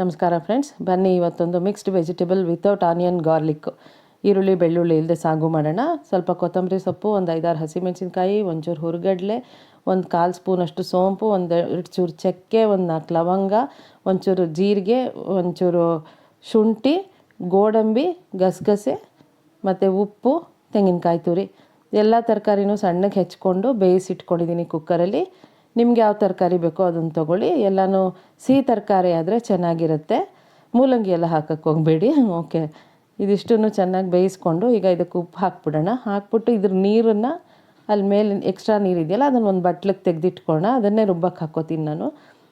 ನಮಸ್ಕಾರ ಫ್ರೆಂಡ್ಸ್, ಬನ್ನಿ ಇವತ್ತೊಂದು mixed vegetable without onion garlic ಈರುಳ್ಳಿ, ಬೆಳ್ಳುಳ್ಳಿ ಇಲ್ಲದೆ ಸಾಗು ಮಾಡೋಣ. ಸ್ವಲ್ಪ ಕೊತ್ತಂಬರಿ ಸೊಪ್ಪು, ಒಂದು ಐದಾರು ಹಸಿಮೆಣಸಿನ್ಕಾಯಿ, ಒಂಚೂರು ಹುರುಗಡಲೆ, ಒಂದು ಕಾಲು ಸ್ಪೂನಷ್ಟು ಸೋಂಪು, ಒಂದು ಎರಡು ಚೂರು ಚಕ್ಕೆ, ಒಂದು ನಾಲ್ಕು ಲವಂಗ ಒಂಚೂರು ಜೀರಿಗೆ ಒಂಚೂರು ಶುಂಠಿ, ಗೋಡಂಬಿ, ಗಸಗಸೆ ಮತ್ತು ಉಪ್ಪು, ತೆಂಗಿನಕಾಯಿ ತುರಿ. ಎಲ್ಲ ತರಕಾರಿನೂ ಸಣ್ಣಗೆ ಹೆಚ್ಕೊಂಡು ಬೇಯಿಸಿಟ್ಕೊಂಡಿದ್ದೀನಿ ಕುಕ್ಕರಲ್ಲಿ ನಿಮ್ಗೆ ಯಾವ ತರಕಾರಿ ಬೇಕೋ ಅದನ್ನು ತೊಗೊಳ್ಳಿ. ಎಲ್ಲನೂ ಸಿಹಿ ತರಕಾರಿ ಆದರೆ ಚೆನ್ನಾಗಿರುತ್ತೆ. ಮೂಲಂಗಿ ಎಲ್ಲ ಹಾಕಕ್ಕೆ ಹೋಗಬೇಡಿ. ಓಕೆ. ಇದಿಷ್ಟನ್ನು ಚೆನ್ನಾಗಿ ಬೇಯಿಸ್ಕೊಂಡು ಈಗ ಇದಕ್ಕೆ ಉಪ್ಪು ಹಾಕ್ಬಿಡೋಣ. ಹಾಕ್ಬಿಟ್ಟು ಇದ್ರ ನೀರನ್ನು ಅಲ್ಲಿ ಮೇಲೆ ಎಕ್ಸ್ಟ್ರಾ ನೀರಿದೆಯಲ್ಲ ಅದನ್ನು ಒಂದು ಬಟ್ಲಿಗೆ ತೆಗೆದಿಟ್ಕೊಳ್ಳೋಣ ಅದನ್ನೇ ರುಬ್ಬಕ್ಕೆ ಹಾಕೋತೀನಿ ನಾನು.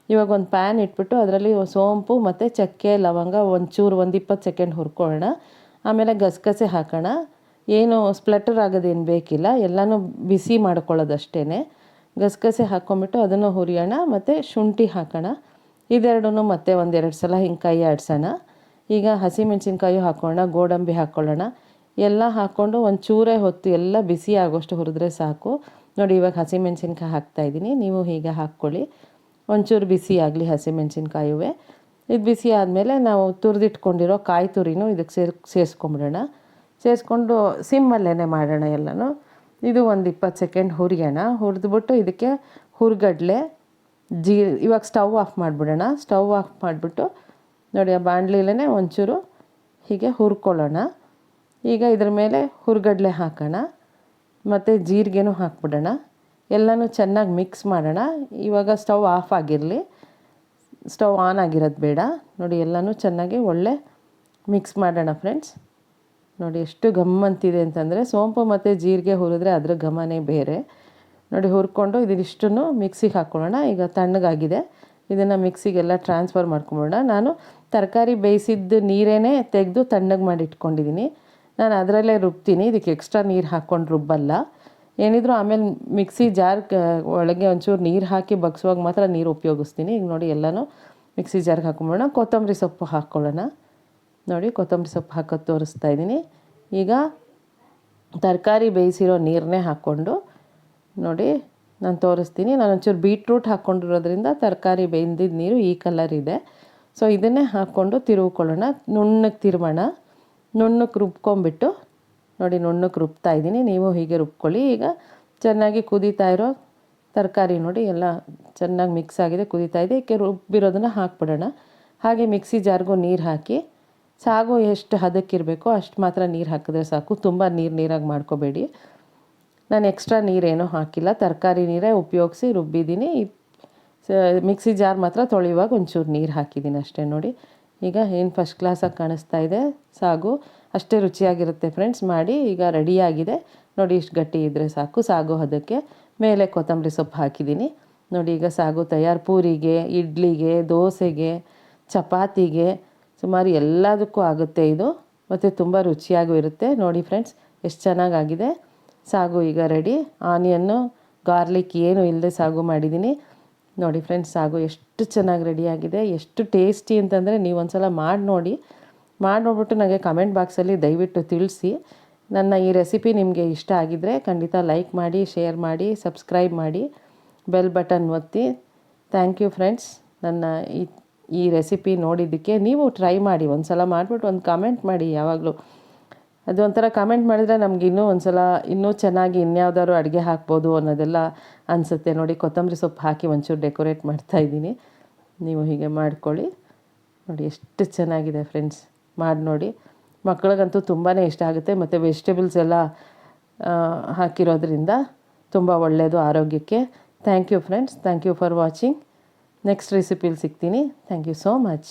ಇವಾಗ ಒಂದು ಪ್ಯಾನ್ ಇಟ್ಬಿಟ್ಟು ಅದರಲ್ಲಿ ಸೋಂಪು ಮತ್ತು ಚಕ್ಕೆ, ಲವಂಗ ಒಂಚೂರು, ಒಂದು ಇಪ್ಪತ್ತು ಸೆಕೆಂಡ್ ಹುರ್ಕೊಳ್ಳೋಣ. ಆಮೇಲೆ ಗಸಗಸೆ ಹಾಕೋಣ. ಏನು ಸ್ಪ್ಲಟರ್ ಆಗೋದೇನು ಬೇಕಿಲ್ಲ. ಎಲ್ಲನೂ ಬಿಸಿ ಮಾಡ್ಕೊಳ್ಳೋದಷ್ಟೇ ಗಸಗಸೆ ಹಾಕ್ಕೊಂಬಿಟ್ಟು ಅದನ್ನು ಹುರಿಯೋಣ, ಮತ್ತು ಶುಂಠಿ ಹಾಕೋಣ. ಇದೆರಡೂ ಮತ್ತೆ ಒಂದೆರಡು ಸಲ ಹಿಂಗೆ ಕೈ ಆಡಿಸೋಣ. ಈಗ ಹಸಿಮೆಣ್ಸಿನ್ಕಾಯಿ ಹಾಕ್ಕೊಳ್ಳೋಣ ಗೋಡಂಬಿ ಹಾಕ್ಕೊಳ್ಳೋಣ ಎಲ್ಲ ಹಾಕ್ಕೊಂಡು ಒಂದು ಚೂರೇ ಹೊತ್ತು ಎಲ್ಲ ಬಿಸಿ ಆಗೋಷ್ಟು ಹುರಿದ್ರೆ ಸಾಕು. ನೋಡಿ, ಇವಾಗ ಹಸಿಮೆಣ್ಸಿನ್ಕಾಯಿ ಹಾಕ್ತಾಯಿದ್ದೀನಿ ನೀವು ಹೀಗೆ ಹಾಕ್ಕೊಳ್ಳಿ. ಒಂಚೂರು ಬಿಸಿ ಆಗಲಿ ಹಸಿಮೆಣ್ಸಿನ್ಕಾಯುವೆ. ಇದು ಬಿಸಿ ಆದಮೇಲೆ ನಾವು ತುರಿದಿಟ್ಕೊಂಡಿರೋ ಕಾಯಿ ತುರಿನೂ ಇದಕ್ಕೆ ಸೇರ್, ಸೇರಿಸ್ಕೊಂಬಿಡೋಣ. ಸೇರಿಸ್ಕೊಂಡು ಸಿಮ್ಮಲ್ಲೇ ಮಾಡೋಣ ಎಲ್ಲನೂ. ಇದು ಒಂದು ಇಪ್ಪತ್ತು ಸೆಕೆಂಡ್ ಹುರಿಯೋಣ. ಹುರಿದ್ಬಿಟ್ಟು ಇದಕ್ಕೆ ಹುರ್ಗಡ್ಲೆ, ಜೀ, ಇವಾಗ ಸ್ಟವ್ ಆಫ್ ಮಾಡಿಬಿಡೋಣ. ಸ್ಟವ್ ಆಫ್ ಮಾಡಿಬಿಟ್ಟು ನೋಡಿ ಆ ಬಾಣಲಿಲೇ ಒಂಚೂರು ಹೀಗೆ ಹುರ್ಕೊಳ್ಳೋಣ. ಈಗ ಇದ್ರ ಮೇಲೆ ಹುರ್ಗಡ್ಲೆ ಹಾಕೋಣ. ಮತ್ತು ಜೀರಿಗೆನೂ ಹಾಕ್ಬಿಡೋಣ. ಎಲ್ಲನೂ ಚೆನ್ನಾಗಿ ಮಿಕ್ಸ್ ಮಾಡೋಣ. ಇವಾಗ ಸ್ಟವ್ ಆಫ್ ಆಗಿರಲಿ. ಸ್ಟವ್ ಆನ್ ಆಗಿರೋದು ಬೇಡ. ನೋಡಿ ಎಲ್ಲನೂ ಚೆನ್ನಾಗಿ ಒಳ್ಳೆ ಮಿಕ್ಸ್ ಮಾಡೋಣ ಫ್ರೆಂಡ್ಸ್ ನೋಡಿ ಎಷ್ಟು ಗಮ್ಮಂತಿದೆ ಅಂತಂದರೆ ಸೋಂಪು ಮತ್ತು ಜೀರಿಗೆ ಹುರಿದ್ರೆ ಅದರ ಘಮನೇ ಬೇರೆ. ನೋಡಿ ಹುರ್ಕೊಂಡು ಇದಿಷ್ಟನ್ನು ಮಿಕ್ಸಿಗೆ ಹಾಕ್ಕೊಳ್ಳೋಣ ಈಗ ತಣ್ಣಗಾಗಿದೆ. ಇದನ್ನು ಮಿಕ್ಸಿಗೆಲ್ಲ ಟ್ರಾನ್ಸ್ಫರ್ ಮಾಡ್ಕೊಂಬಿಡೋಣ. ನಾನು ತರಕಾರಿ ಬೇಯಿಸಿದ್ದು ನೀರೇ ತೆಗೆದು ತಣ್ಣಗೆ ಮಾಡಿ ಇಟ್ಕೊಂಡಿದ್ದೀನಿ ನಾನು ಅದರಲ್ಲೇ ರುಬ್ತೀನಿ. ಇದಕ್ಕೆ ಎಕ್ಸ್ಟ್ರಾ ನೀರು ಹಾಕ್ಕೊಂಡು ರುಬ್ಬಲ್ಲ. ಏನಿದ್ರೂ ಆಮೇಲೆ ಮಿಕ್ಸಿ ಜಾರ್ ಒಳಗೆ ಒಂಚೂರು ನೀರು ಹಾಕಿ ಬಗ್ಸುವಾಗ ಮಾತ್ರ ನೀರು ಉಪಯೋಗಿಸ್ತೀನಿ. ಈಗ ನೋಡಿ ಎಲ್ಲನೂ ಮಿಕ್ಸಿ ಜಾರ್ಗೆ ಹಾಕೊಂಬೋಣ ಕೊತ್ತಂಬರಿ ಸೊಪ್ಪು ಹಾಕ್ಕೊಳ್ಳೋಣ ನೋಡಿ, ಕೊತ್ತಂಬರಿ ಸೊಪ್ಪು ಹಾಕೋದು ತೋರಿಸ್ತಾ ಇದ್ದೀನಿ. ಈಗ ತರಕಾರಿ ಬೇಯಿಸಿರೋ ನೀರನ್ನೇ ಹಾಕ್ಕೊಂಡು, ನೋಡಿ, ನಾನು ತೋರಿಸ್ತೀನಿ. ನಾನು ಒಂಚೂರು ಬೀಟ್ರೂಟ್ ಹಾಕ್ಕೊಂಡಿರೋದ್ರಿಂದ ತರಕಾರಿ ಬೆಂದಿದ್ದ ನೀರು ಈ ಕಲರ್ ಇದೆ. ಸೊ ಇದನ್ನೇ ಹಾಕ್ಕೊಂಡು ತಿರುವುಕೊಳ್ಳೋಣ. ನುಣ್ಣಗೆ ತಿರುವೋಣ. ನುಣ್ಣಕ್ಕೆ ರುಬ್ಕೊಂಬಿಟ್ಟು ನೋಡಿ ನುಣ್ಣಕ್ಕೆ ರುಬ್ತಾ ಇದ್ದೀನಿ. ನೀವು ಹೀಗೆ ರುಬ್ಕೊಳ್ಳಿ. ಈಗ ಚೆನ್ನಾಗಿ ಕುದೀತಾ ಇರೋ ತರಕಾರಿ ನೋಡಿ, ಎಲ್ಲ ಚೆನ್ನಾಗಿ ಮಿಕ್ಸ್ ಆಗಿದೆ, ಕುದೀತಾ ಇದೆ. ಇದಕ್ಕೆ ರುಬ್ಬಿರೋದನ್ನು ಹಾಕ್ಬಿಡೋಣ. ಹಾಗೆ ಮಿಕ್ಸಿ ಜಾರ್ಗೂ ನೀರು ಹಾಕಿ ಸಾಗು ಎಷ್ಟು ಹದಕ್ಕಿರಬೇಕೋ ಅಷ್ಟು ಮಾತ್ರ ನೀರು ಹಾಕಿದ್ರೆ ಸಾಕು. ತುಂಬ ನೀರು ನೀರಾಗಿ ಮಾಡ್ಕೋಬೇಡಿ. ನಾನು ಎಕ್ಸ್ಟ್ರಾ ನೀರೇನೂ ಹಾಕಿಲ್ಲ. ತರಕಾರಿ ನೀರೇ ಉಪಯೋಗಿಸಿ ರುಬ್ಬಿದ್ದೀನಿ. ಮಿಕ್ಸಿ ಜಾರ್ ಮಾತ್ರ ತೊಳೆಯುವಾಗ ಒಂಚೂರು ನೀರು ಹಾಕಿದ್ದೀನಿ ಅಷ್ಟೇ ನೋಡಿ. ಈಗ ಏನು ಫಸ್ಟ್ ಕ್ಲಾಸಾಗಿ ಕಾಣಿಸ್ತಾ ಇದೆ? ಸಾಗು. ಅಷ್ಟೇ ರುಚಿಯಾಗಿರುತ್ತೆ ಫ್ರೆಂಡ್ಸ್ ಮಾಡಿ ಈಗ ರೆಡಿಯಾಗಿದೆ ನೋಡಿ ಇಷ್ಟು ಗಟ್ಟಿ ಇದ್ದರೆ ಸಾಕು ಸಾಗು ಹದಕ್ಕೆ. ಮೇಲೆ ಕೊತ್ತಂಬರಿ ಸೊಪ್ಪು ಹಾಕಿದ್ದೀನಿ. ನೋಡಿ ಈಗ ಸಾಗು ತಯಾರು. ಪೂರಿಗೆ, ಇಡ್ಲಿಗೆ, ದೋಸೆಗೆ, ಚಪಾತಿಗೆ ಸುಮಾರು ಎಲ್ಲದಕ್ಕೂ ಆಗುತ್ತೆ ಇದು. ಮತ್ತು ತುಂಬ ರುಚಿಯಾಗೂ ಇರುತ್ತೆ. ನೋಡಿ ಫ್ರೆಂಡ್ಸ್ ಎಷ್ಟು ಚೆನ್ನಾಗಾಗಿದೆ. ಸಾಗು ಈಗ ರೆಡಿ ಆನಿಯನ್ನು ಗಾರ್ಲಿಕ್ ಏನು ಇಲ್ಲದೆ ಸಾಗು ಮಾಡಿದ್ದೀನಿ. ನೋಡಿ ಫ್ರೆಂಡ್ಸ್ ಸಾಗು ಎಷ್ಟು ಚೆನ್ನಾಗಿ ರೆಡಿಯಾಗಿದೆ ಎಷ್ಟು ಟೇಸ್ಟಿ ಅಂತಂದರೆ ನೀವು ಒಂದು ಸಲ ಮಾಡಿ ನೋಡಿ. ಮಾಡಿ ನೋಡ್ಬಿಟ್ಟು ನನಗೆ ಕಮೆಂಟ್ ಬಾಕ್ಸಲ್ಲಿ ದಯವಿಟ್ಟು ತಿಳಿಸಿ. ನನ್ನ ಈ ರೆಸಿಪಿ ನಿಮಗೆ ಇಷ್ಟ ಆಗಿದ್ದರೆ ಖಂಡಿತ ಲೈಕ್ ಮಾಡಿ ಶೇರ್ ಮಾಡಿ ಸಬ್ಸ್ಕ್ರೈಬ್ ಮಾಡಿ ಬೆಲ್ ಬಟನ್ ಒತ್ತಿ. ಥ್ಯಾಂಕ್ ಯು ಫ್ರೆಂಡ್ಸ್ ನನ್ನ ಈ ಈ ರೆಸಿಪಿ ನೋಡಿದ್ದಕ್ಕೆ ನೀವು ಟ್ರೈ ಮಾಡಿ ಒಂದು ಸಲ ಮಾಡಿಬಿಟ್ಟು ಒಂದು ಕಮೆಂಟ್ ಮಾಡಿ ಯಾವಾಗಲೂ. ಅದು ಒಂಥರ ಕಮೆಂಟ್ ಮಾಡಿದರೆ ನಮ್ಗೆ ಇನ್ನೂ ಒಂದು ಸಲ ಇನ್ನೂ ಚೆನ್ನಾಗಿ ಇನ್ಯಾವುದಾದ್ರು ಅಡುಗೆ ಹಾಕ್ಬೋದು ಅನ್ನೋದೆಲ್ಲ ಅನಿಸುತ್ತೆ. ನೋಡಿ, ಕೊತ್ತಂಬರಿ ಸೊಪ್ಪು ಹಾಕಿ ಒಂಚೂರು ಡೆಕೋರೇಟ್ ಮಾಡ್ತಾ ಇದ್ದೀನಿ. ನೀವು ಹೀಗೆ ಮಾಡ್ಕೊಳ್ಳಿ. ನೋಡಿ, ಎಷ್ಟು ಚೆನ್ನಾಗಿದೆ ಫ್ರೆಂಡ್ಸ್ ಮಾಡಿ ನೋಡಿ. ಮಕ್ಕಳಿಗಂತೂ ತುಂಬಾ ಇಷ್ಟ ಆಗುತ್ತೆ. ಮತ್ತು ವೆಜಿಟೇಬಲ್ಸ್ ಎಲ್ಲ ಹಾಕಿರೋದ್ರಿಂದ ತುಂಬ ಒಳ್ಳೆಯದು ಆರೋಗ್ಯಕ್ಕೆ. Thank you friends thank you for watching next ರೆಸಿಪಿಲಿ ಸಿಗ್ತೀನಿ ಥ್ಯಾಂಕ್ ಯು ಸೋ ಮಚ್